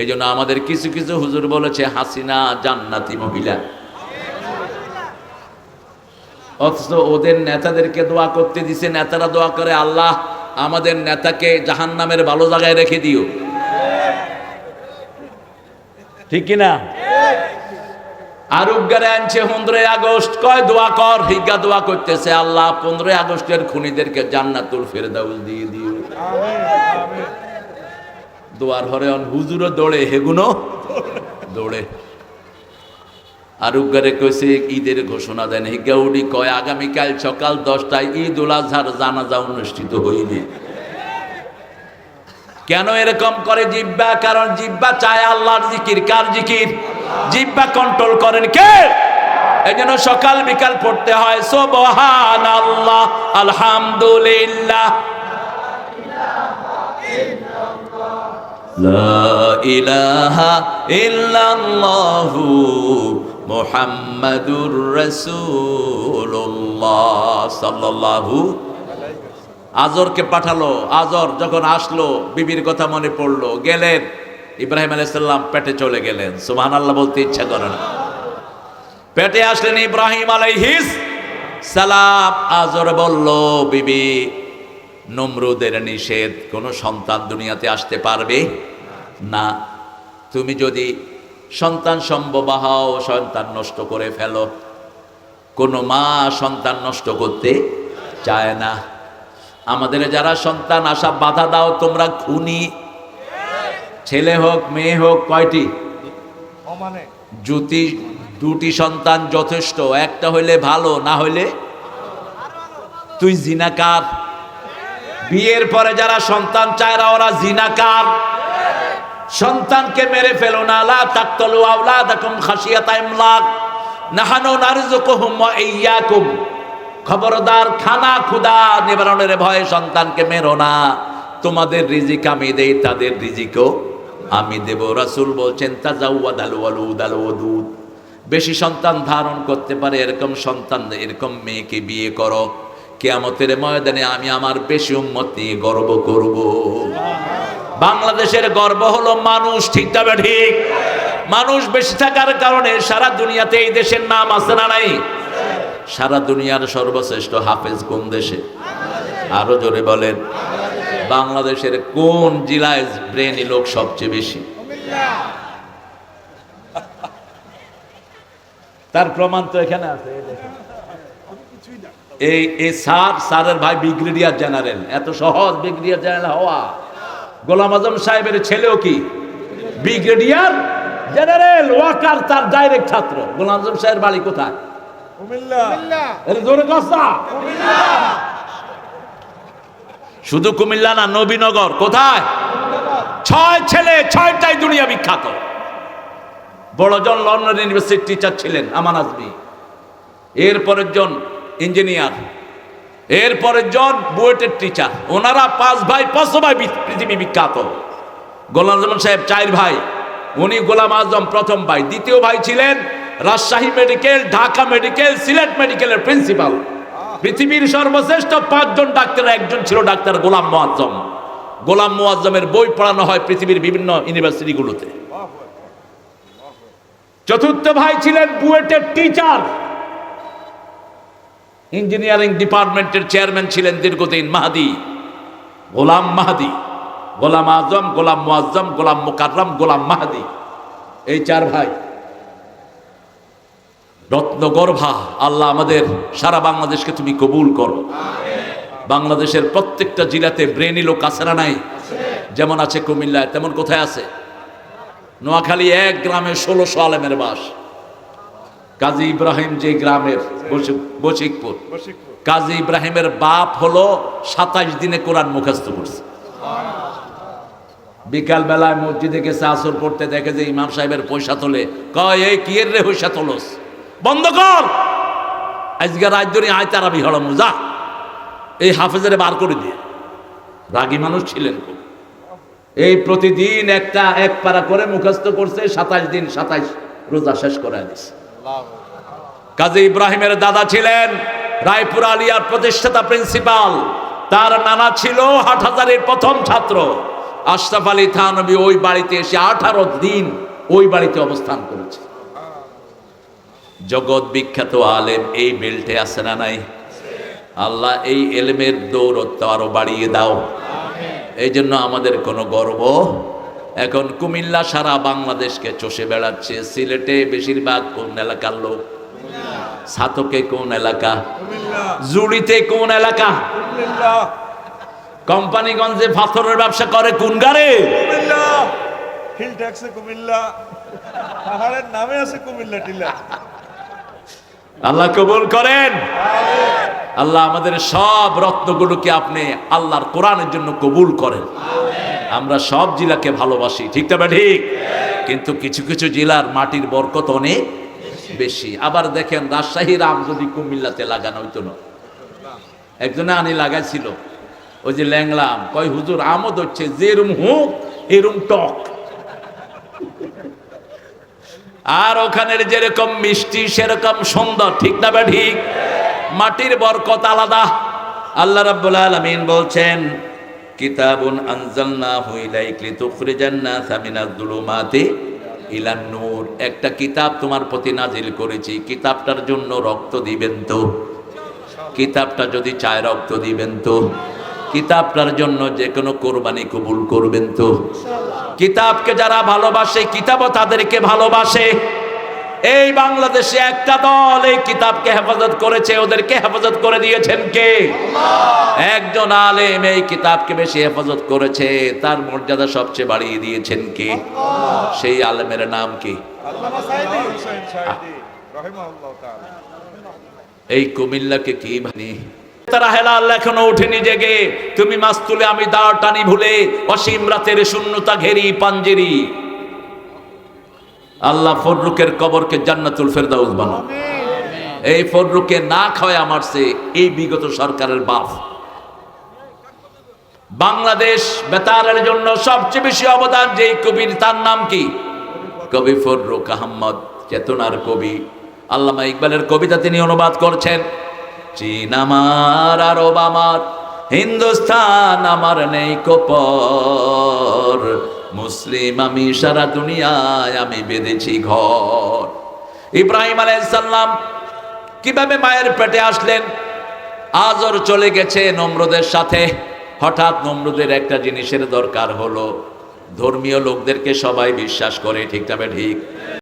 এই জন্য আমাদের কিছু কিছু হুজুর বলেছে, হাসিনা জান্নাতি মহিলা। অথচ ওদের নেতাদেরকে দোয়া করতে দিছে, নেতারা দোয়া করে, আল্লাহ, আমাদের নেতাকে জাহান্নামের ভালো জায়গায় রেখে দিও। ঠিক কিনা আরোগ্যারে আনছে, পনেরোই আগস্ট, কয় দোয়া কর? হিগা দোয়া করতেছে, আল্লাহ, পনেরোই আগস্টের খুনিদেরকে জান্নাতুল ফেরদাউস দিয়ে দিও। দোয়ার হরে অন হুজুরও দৌড়ে, হেগুনো দৌড়ে। আরোগ্যারে কইছে, ঈদের ঘোষণা দেন হিগা উডি কয়, আগামীকাল সকাল দশটায় ঈদ উল আজহার জানাজা অনুষ্ঠিত হইবে। কেন এরকম করে জিব্বা? কারণ জিব্বা চায় আল্লাহর জিকির। কার জিকির? জিব্বা কন্ট্রোল করেন কে? এই জন্য সকাল বিকাল পড়তে হয় সোবহান আল্লাহ আলহামদুলিল্লাহ। মুহাম্মাদুর সাল্লাল্লাহু আজরকে পাঠালো, আজর যখন আসলো, বিবির কথা মনে পড়ল, গেলেন। ইব্রাহিম আলাইসাল্লাম পেটে চলে গেলেন। সুবহান আল্লাহ বলতে ইচ্ছা করে না। পেটে আসলেন ইব্রাহিম আলাইহিস সালাম। আজর বলল, বিবি, নমরুদের নিষেধ, কোনো সন্তান দুনিয়াতে আসতে পারবে? না। তুমি যদি সন্তান সম্ভব হও সন্তান নষ্ট করে ফেলো। কোনো মা সন্তান নষ্ট করতে চায় না। আমাদের যারা সন্তান আসা বাধা দাও তোমরা খুনি। ছেলে হোক মেয়ে হোক কয়টি? জুতি দুটি সন্তান যথেষ্ট। একটা হইলে ভালো না হইলে? তুই জিনাকার। বিয়ের পরে যারা সন্তান চায়রা ওরা জিনাকার। সন্তানকে মেরে ফেলো না। তাকতালু আওলাদাকুম খাশিয়াতা ইমলাক। নাহানু নারযুকুহুম ওয়া ইয়্যাকুম খবরদার, খানা ক্ষুদা নিবারণের ভয়ে সন্তানকে মেরো না। তোমাদের রিজিক আমি দেই, তাদের রিজিকও আমি দেব। রাসূল বলছেন তাজাওয়াদ আল ওয়ালুদ আল ওয়াদুদ। বেশি সন্তান ধারণ করতে পারে এরকম সন্তান, এরকম মেয়েকে বিয়ে করো। কেয়ামতের ময়দানে আমি আমার বেশি উম্মত নিয়ে গর্ব করব। বাংলাদেশের গর্ব হলো মানুষ, ঠিক তবে ঠিক? মানুষ বেশি থাকার কারণে সারা দুনিয়াতে এই দেশের নাম আছে না নাই? সারা দুনিয়ার সর্বশ্রেষ্ঠ হাফেজ কোন দেশে? আরও জোরে বলেন। বাংলাদেশের কোন জেলায় ব্রেনি লোক সবচেয়ে বেশি? তার প্রমাণ তো এখানে আছে এই এই স্যার, স্যারের ভাই ব্রিগেডিয়ার জেনারেল। এত সহজ ব্রিগেডিয়ার জেনারেল হওয়া। গোলাম আজম সাহেবের ছেলেও কি? ব্রিগেডিয়ার জেনারেল ওয়াকার তার ডাইরেক্ট ছাত্র। গোলাম আজম সাহেবের বাড়ি কোথায়? শুধু কুমিল্লা না নবীনগর কোথায়? ছয় ছেলে ছয়টাই দুনিয়া বিখ্যাত। বড়জন লন্ডন ইউনিভার্সিটির টিচার ছিলেন আমান আজমি। এরপরের জন ইঞ্জিনিয়ার এরপরের জন বুয়েটের টিচার ওনারা পাঁচ ভাই পাঁচ ভাই পৃথিবী বিখ্যাত। গোলাম আজম সাহেব চার ভাই, উনি গোলাম আজম প্রথম ভাই। দ্বিতীয় ভাই ছিলেন রাজশাহী মেডিকেল, ঢাকা মেডিকেল, সিলেট মেডিকেলের প্রিন্সিপাল। পৃথিবীর সর্বশ্রেষ্ঠ পাঁচজন ডাক্তার, একজন ছিল ডাক্তার গোলাম মোয়াজ্জম। গোলাম মোয়াজ্জমের বই পড়ানো হয় পৃথিবীর বিভিন্ন ইউনিভার্সিটিগুলোতে চতুর্থ ভাই ছিলেন বুয়েটের টিচার ইঞ্জিনিয়ারিং ডিপার্টমেন্টের চেয়ারম্যান ছিলেন দীর্ঘদিন মাহাদি, গোলাম মাহাদি, গোলাম আজম, গোলাম মুআজ্জম, গোলাম মোকাররম, গোলাম মাহাদি। এই চার ভাই রত্নগর্ভা আল্লাহ আমাদের সারা বাংলাদেশকে তুমি কবুল করো। বাংলাদেশের প্রত্যেকটা জেলাতে ব্রেনি লোক আছে নাই? যেমন আছে কুমিল্লায়, তেমন কোথায় আছে? নোয়াখালী এক গ্রামে ষোলোশো আলেমের বাস। কাজী ইব্রাহিম যে গ্রামের বসি- বশিকপুর। কাজী ইব্রাহিমের বাপ হলো সাতাইশ দিনে কোরআন মুখস্থ করছে। বিকাল বেলায় মসজিদে গেছে আসর পড়তে দেখে যে ইমাম সাহেবের পয়সা তোলে। কয় এই কি এর রে পয়সা তোলস? বন্ধ কর! আজকে রাত ধরে আয় তারা বিহড়ম যা। এই হাফেজের বার করে দিয়ে রাগী মানুষ ছিলেন খুব। এই প্রতিদিন একটা এক পারা করে মুখস্থ করছে সাতাইশ দিন সাতাইশ রোজা শেষ করে দিছে। কাজী ইব্রাহিমের দাদা ছিলেন রায়পুর আলিয়ার প্রতিষ্ঠাতা প্রিন্সিপাল। তার নানা ছিল হাটহাজারের প্রথম ছাত্র। আশরাফ আলী থানবী ওই বাড়িতে এসে আঠারো দিন ওই বাড়িতে অবস্থান করেছে। জগৎ বিখ্যাত আলেম এই বেল্টে আছে না নাই? আল্লাহ এই এলেমের দৌরত্ব আরও বাড়িয়ে দাও। এই জন্য আমাদের কোনো গর্ব এখন কুমিল্লা সারা বাংলাদেশকে চষে বেড়াচ্ছে। সিলেটে বেশিরভাগ কোন এলাকার লোক? সাতকে কোন এলাকা? জুড়িতে কোন এলাকা? কোম্পানিগঞ্জে পাথরের ব্যবসা করে কোন গারে কুমিল্লা। হিল ট্যাক্সে কুমিল্লা। পাহাড়ের নামে আছে কুমিল্লা টিলা। আল্লাহ কবুল করেন। আল্লাহ আমাদের সব রত্নগুলোকে আপনি আল্লাহর কোরআনের জন্য কবুল করেন। আমরা সব জেলাকে ভালোবাসি, ঠিক তবে ঠিক? কিন্তু কিছু কিছু জেলার মাটির বরকত অনেক বেশি। আবার দেখেন রাজশাহীর আম যদি কুমিল্লাতে লাগানো হইতো না। একজনে আনি লাগাইছিল, ওই যে ল্যাংলাম কয়, হুজুর, আমও ধরছে যেরম হুক এরম টক। আর ওখানের যেরকম মিষ্টি, সেরকম সুন্দর, ঠিক না বা ঠিক? মাটির বরকত আলাদা। আল্লাহ রাব্বুল আলামিন বলছেন কিতাবুন আনজালনাহু ইলাইকা লিতুখরিজান নাসা মিনাজ যুলুমাতি ইলান নূর। একটা কিতাব তোমার প্রতি নাজিল করেছি, কিতাবটার জন্য রক্ত দিবেন তো। কিতাবটা যদি চায় রক্ত দিবেন তো। কিতাবটার জন্য যে কোনো কোরবানি কবুল করবেন তো। কিতাবকে যারা ভালোবাসে, কিতাবও তাদেরকে ভালোবাসে। এই বাংলাদেশে একটা দল এই কিতাবকে হেফাজত করেছে ওদেরকে হেফাজত করে দিয়েছেন কে? একজন আলেম এই কিতাবকে বেশি হেফাজত করেছে তার মর্যাদা সবচেয়ে বাড়িয়ে দিয়েছেন কে? সেই আলেমের নাম কি? আল্লামা সাইদি। হুসাইন সাইদি রাহিমাহুল্লাহ তাআলা। এই কুমিল্লাকে কি ভানি তারা হেলাল এখনও উঠেনি জেগে। তুমি মাছ তুলে আমি দাঁড় টানি ভুলে অসীম রাতের শূন্যতা ঘেরি পাঞ্জেরি। আল্লাহ ফররুকের কবরকে জান্নাতুল ফেরদাউস বানাও। এই ফররুকে না খাওয়ায় আমার সে এই বিগত সরকারের বাপ। বাংলাদেশ বেতারের জন্য সবচেয়ে বেশি অবদান যে কবির তার নাম কি? কবি ফররুক আহমদ চেতনার কবি। আল্লামা ইকবালের কবিতা তিনি অনুবাদ করছেন চীন আমার আরব আমার হিন্দুস্তান আমার নেই কোপর। মুসলিম, আমি সারা দুনিয়ায় আমি বেঁধেছি ঘর। ইব্রাহিম আলাইসাল্লাম কীভাবে মায়ের পেটে আসলেন? আজর চলে গেছে নম্রদের সাথে। হঠাৎ নম্রদের একটা জিনিসের দরকার হলো। ধর্মীয় লোকদেরকে সবাই বিশ্বাস করে, ঠিক তবে ঠিক?